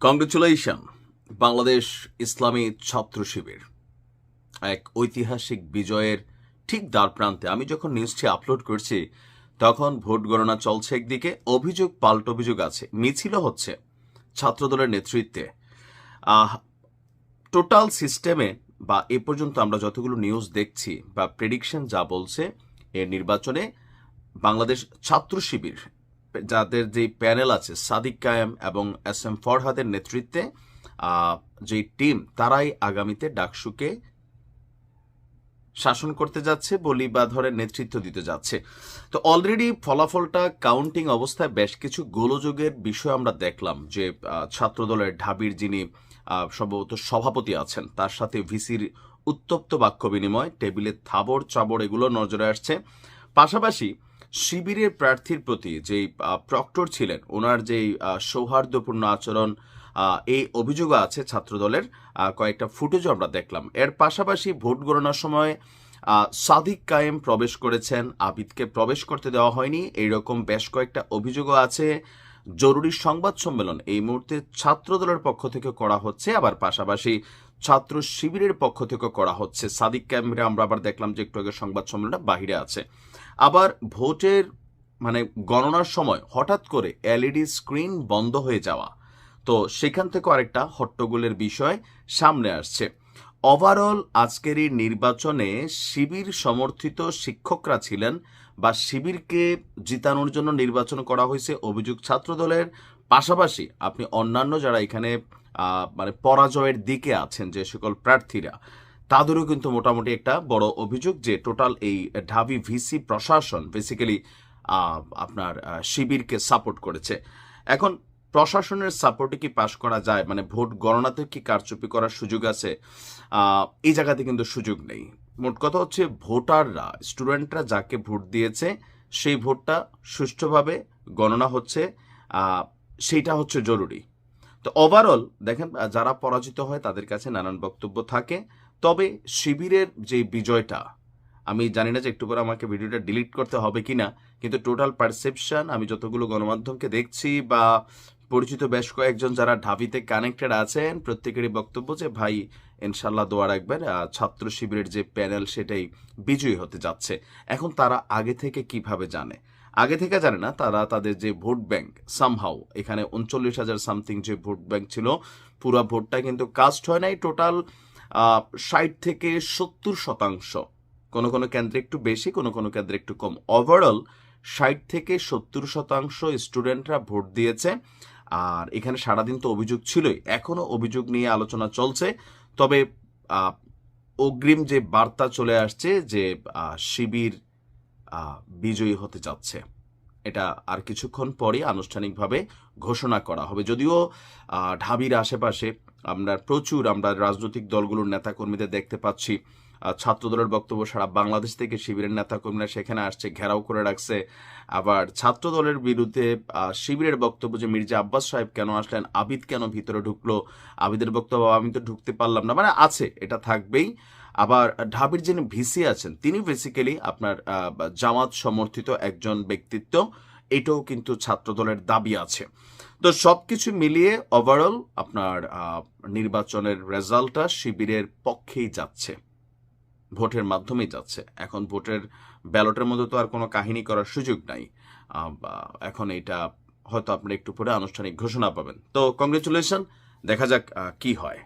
Congratulation Bangladesh ইসলামী ছাত্র শিবির এক ঐতিহাসিক বিজয়ের ঠিক দ্বার প্রান্তে আমি যখন নিউজটি আপলোড করছি, তখন ভোট গণনা চলছে একদিকে, অভিযোগ, পাল্ট অভিযোগ আছে। মিছিলও হচ্ছে ছাত্রদলের নেতৃত্বে। টোটাল সিস্টেমে বা এ পর্যন্ত আমরা যতগুলো নিউজ দেখছি বা প্রেডিকশন যা বলছে, এর নির্বাচনে বাংলাদেশ ছাত্র শিবির যাদের যে প্যানেল আছে, সাদিক কায়েম এবং এস এম ফরহাদের নেতৃত্বে যে টিম, তারাই আগামীতে ডাকসুকে শাসন করতে যাচ্ছে, বলি বা ধরে নেতৃত্ব দিতে যাচ্ছে। তো অলরেডি ফলাফলটা কাউন্টিং অবস্থায় বেশ কিছু গোলযোগের বিষয় আমরা দেখলাম যে ছাত্রদলের ঢাবির যিনি সম্ভবত সভাপতি আছেন, তার সাথে ভিসির উত্তপ্ত বাক্য বিনিময়, টেবিলে থাবড় চাবড় এগুলো নজরে আসছে। পাশাপাশি শিবিরের প্রার্থীর প্রতি যেই প্রক্টর ছিলেন, ওনার যেই সৌহার্দ্যপূর্ণ আচরণ এই অভিযোগও আছে ছাত্রদলের কয়েকটা ফুটেজও আমরা দেখলাম। এর পাশাপাশি ভোট গণনার সময় সাদিক কায়েম প্রবেশ করেছেন, আবিদকে প্রবেশ করতে দেওয়া হয়নি। এইরকম বেশ কয়েকটা অভিযোগও আছে। জরুরি সংবাদ সম্মেলন এই মুহূর্তে ছাত্রদলের পক্ষ থেকে করা হচ্ছে। আবার পাশাপাশি ছাত্র শিবিরের পক্ষ থেকে করা হচ্ছে। সাদিক ক্যামেরা, আমরা আবার দেখলাম যে একটু আগে সংবাদ সম্মেলনটা বাহিরে আছে। আবার ভোটের মানে গণনার সময় হঠাৎ করে এলইডি স্ক্রিন বন্ধ হয়ে যাওয়া। তো সেখান থেকে আরেকটা হট্টগোলের বিষয় সামনে আসছে। ওভারঅল আজকের এই নির্বাচনে শিবির সমর্থিত শিক্ষকরা ছিলেন বা শিবিরকে জিতানোর জন্য নির্বাচন করা হয়েছে অভিযোগ ছাত্রদলের। পাশাপাশি আপনি অন্যান্য যারা এখানে মানে পরাজয়ের দিকে আছেন যে সকল প্রার্থীরা, তাদেরও কিন্তু মোটামুটি একটা বড় অভিযোগ যে টোটাল এই ঢাবি ভিসি প্রশাসন বেসিক্যালি আপনার শিবিরকে সাপোর্ট করেছে। এখন প্রশাসনের সাপোর্টে কি পাশ করা যায়? মানে ভোট গণনাতে কি কারচুপি করার সুযোগ আছে? এই জায়গাতে কিন্তু সুযোগ নেই। মোট কথা হচ্ছে ভোটাররা স্টুডেন্টরা যাকে ভোট দিয়েছে, সেই ভোটটা সুষ্ঠুভাবে গণনা হচ্ছে সেইটা হচ্ছে জরুরি। তো ওভারঅল দেখেন যারা পরাজিত হয়, তাদের কাছে নানান বক্তব্য থাকে। তবে শিবিরের যে বিজয়টা, আমি জানি না যে একটু পরে আমাকে ভিডিওটা ডিলিট করতে হবে কিনা, কিন্তু টোটাল পারসেপশন আমি যতগুলো গণমাধ্যমকে দেখছি বা পরিচিত বেশ কয়েকজন যারা ঢাবিতে কানেক্টেড আছেন, প্রত্যেকেরই বক্তব্য যে, ভাই ইনশাল্লাহ দোয়া রাখবেন ছাত্র শিবিরের যে প্যানেল সেটাই বিজয়ী হতে যাচ্ছে। এখন তারা আগে থেকে কীভাবে জানে? আগে থেকে জানে না, তারা তাদের যে ভোট ব্যাংক সামহাউ এখানে উনচল্লিশ হাজার সামথিং যে ভোট ব্যাংক ছিল, পুরো ভোটটা কিন্তু কাস্ট হয় নাই টোটাল ষাট থেকে সত্তর শতাংশ। কোনো কোনো কেন্দ্রে একটু বেশি, কোনো কোনো কেন্দ্রে একটু কম। ওভারঅল ষাট থেকে সত্তর শতাংশ স্টুডেন্টরা ভোট দিয়েছে। আর এখানে সারাদিন তো অভিযোগ ছিলই। এখনও অভিযোগ নিয়ে আলোচনা চলছে। তবে অগ্রিম যে বার্তা চলে আসছে যে শিবির বিজয়ী হতে যাচ্ছে। এটা আর কিছুক্ষণ পরে আনুষ্ঠানিকভাবে ঘোষণা করা হবে। যদিও ঢাবির আশেপাশে আমরা প্রচুর আমরা রাজনৈতিক দলগুলোর নেতাকর্মীদের দেখতে পাচ্ছি। ছাত্রদলের বক্তব্য সারা বাংলাদেশ থেকে শিবিরের নেতাকর্মীরা সেখানে আসছে, ঘেরাও করে রাখছে। আবার ছাত্রদলের বিরুদ্ধে শিবিরের বক্তব্য যে মির্জা আব্বাস সাহেব কেন আসলেন, আবিদ কেন ভিতরে ঢুকলো, আবিদের বক্তব্য আমি তো ঢুকতে পারলাম না। মানে আছে, এটা থাকবেই। আবার ঢাবির যিনি ভিসি আছেন, তিনি বেসিক্যালি আপনার জামাত সমর্থিত একজন ব্যক্তিত্ব। এটাও কিন্তু ছাত্রদলের দাবি আছে। তো সবকিছু মিলিয়ে ওভারঅল আপনার নির্বাচনের রেজাল্টটা শিবিরের পক্ষেই যাচ্ছে। ভোটের মাধ্যমেই যাচ্ছে। এখন ভোটের ব্যালটের মধ্যে তো আর কোনো কাহিনী করার সুযোগ নাই। এখন এটা হয়তো আপনি একটু পরে আনুষ্ঠানিক ঘোষণা পাবেন। তো কংগ্রেচুলেশন দেখা যাক কি হয়।